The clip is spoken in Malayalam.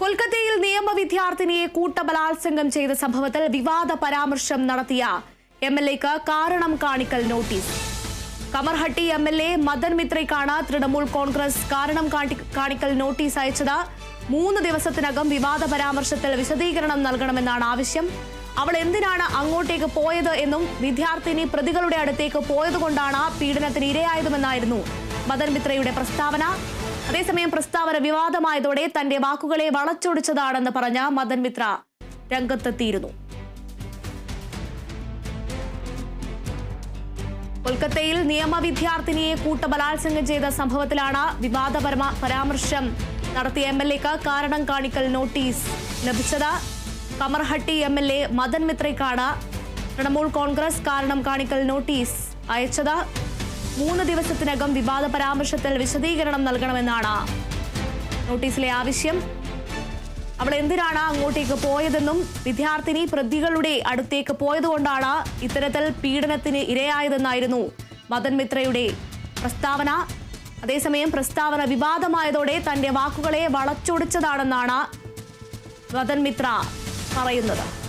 കൊൽക്കത്തയിൽ നിയമ വിദ്യാർത്ഥിനിയെ കൂട്ടബലാത്സംഗം ചെയ്ത സംഭവത്തിൽ വിവാദ പരാമർശം നടത്തിയ എം എൽ എക്ക് കാരണം കാണിക്കൽ notice. Kamarhati M L A Madan മിത്രയ്ക്കാണ് Trinamool Congress കാരണം കാണിക്കൽ നോട്ടീസ് അയച്ചത്. മൂന്ന് ദിവസത്തിനകം വിവാദ പരാമർശത്തിൽ വിശദീകരണം നൽകണമെന്നാണ് ആവശ്യം. അവൾ എന്തിനാണ് അങ്ങോട്ടേക്ക് പോയത് എന്നും വിദ്യാർത്ഥിനി പ്രതികളുടെ അടുത്തേക്ക് പോയതുകൊണ്ടാണ് പീഡനത്തിന് ഇരയായതുമെന്നായിരുന്നു മദൻ മിത്രയുടെ പ്രസ്താവന. അതേസമയം പ്രസ്താവന വിവാദമായതോടെ തന്റെ വാക്കുകളെ വളച്ചൊടിച്ചതാണെന്ന് പറഞ്ഞ മദൻ മിത്ര രംഗത്തെത്തിയിരുന്നു. കൊൽക്കത്തയിൽ നിയമ വിദ്യാർത്ഥിനിയെ കൂട്ടബലാത്സംഗം ചെയ്ത സംഭവത്തിലാണ് വിവാദപരമ പരാമർശം. നടത്തിയ എം എൽ എക്ക് കാരണം കാണിക്കൽ നോട്ടീസ് ലഭിച്ചത്. Kamarhati M L A Madan മിത്രയ്ക്കാണ്. Trinamool Congress കാരണം കാണിക്കൽ നോട്ടീസ് അയച്ചത്. മൂന്ന് ദിവസത്തിനകം വിവാദ പരാമർശത്തിൽ വിശദീകരണം നൽകണമെന്നാണ്. നോട്ടീസിലെ ആവശ്യം. അവൾ എന്തിനാണ് അങ്ങോട്ടേക്ക് പോയതെന്നും വിദ്യാർത്ഥിനി പ്രതികളുടെ അടുത്തേക്ക് പോയതുകൊണ്ടാണ് ഇത്തരത്തിൽ പീഡനത്തിന് ഇരയായതെന്നായിരുന്നു മദൻ മിത്രയുടെ പ്രസ്താവന. അതേസമയം പ്രസ്താവന വിവാദമായതോടെ തന്റെ വാക്കുകളെ വളച്ചൊടിച്ചതാണെന്നാണ് മദൻ മിത്ര പറയുന്നത്.